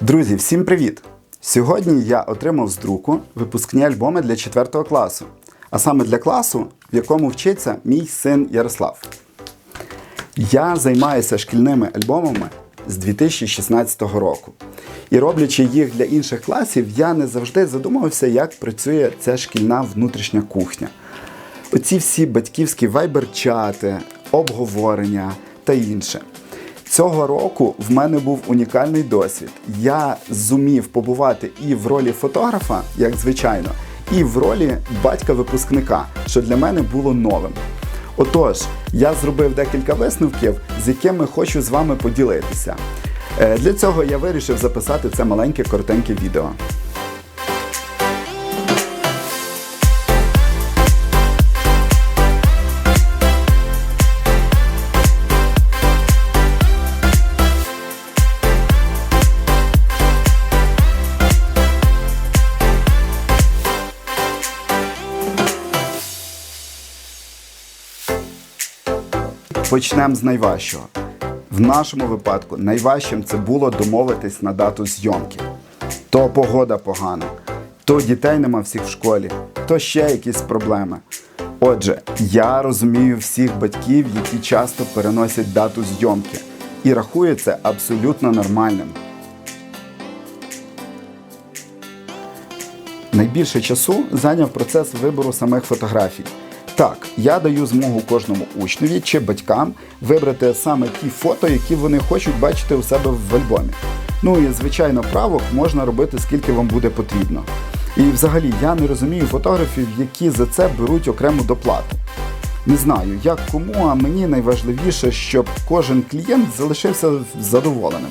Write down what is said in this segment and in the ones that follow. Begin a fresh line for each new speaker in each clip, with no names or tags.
Друзі, всім привіт! Сьогодні я отримав з друку випускні альбоми для 4 класу, а саме для класу, в якому вчиться мій син Ярослав. Я займаюся шкільними альбомами з 2016 року. І роблячи їх для інших класів, я не завжди задумувався, як працює ця шкільна внутрішня кухня. Оці всі батьківські вайбер-чати, обговорення та інше. Цього року в мене був унікальний досвід. Я зумів побувати і в ролі фотографа, як звичайно, і в ролі батька-випускника, що для мене було новим. Отож, я зробив декілька висновків, з якими хочу з вами поділитися. Е, Для цього я вирішив записати це маленьке коротеньке відео. Почнемо з найважчого. В нашому випадку найважчим це було домовитись на дату зйомки. То погода погана, то дітей нема всіх в школі, то ще якісь проблеми. Отже, я розумію всіх батьків, які часто переносять дату зйомки, і рахую це абсолютно нормальним. Найбільше часу зайняв процес вибору самих фотографій. Так, я даю змогу кожному учневі чи батькам вибрати саме ті фото, які вони хочуть бачити у себе в альбомі. Ну і звичайно, правок можна робити скільки вам буде потрібно. І взагалі я не розумію фотографів, які за це беруть окрему доплату. Не знаю, як кому, а мені найважливіше, щоб кожен клієнт залишився задоволеним.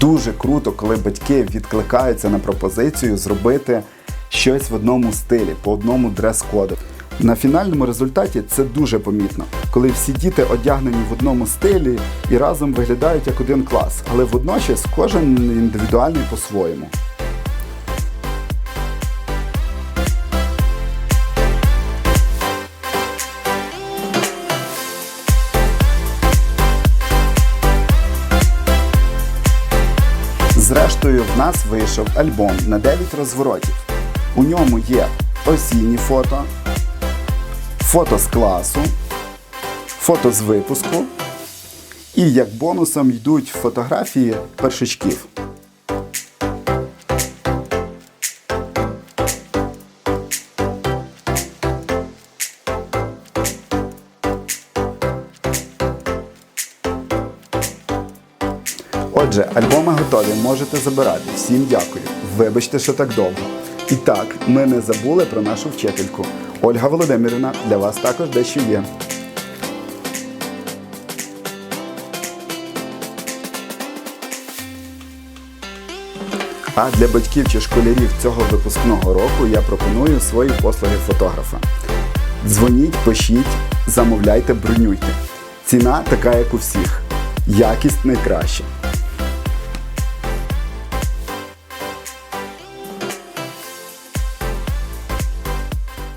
Дуже круто, коли батьки відкликаються на пропозицію зробити щось в одному стилі, по одному дрес-коду. На фінальному результаті це дуже помітно, коли всі діти одягнені в одному стилі і разом виглядають як один клас, але водночас кожен індивідуальний по-своєму. Зрештою, в нас вийшов альбом на 9 розворотів. У ньому є осінні фото, фото з класу, фото з випуску. І як бонусом йдуть фотографії першачків. Отже, альбоми готові, можете забирати. Всім дякую. Вибачте, що так довго. І так, ми не забули про нашу вчительку. Ольга Володимирівна, для вас також дещо є. А для батьків чи школярів цього випускного року я пропоную свої послуги фотографа. Дзвоніть, пишіть, замовляйте, бронюйте. Ціна така, як у всіх. Якість найкраща.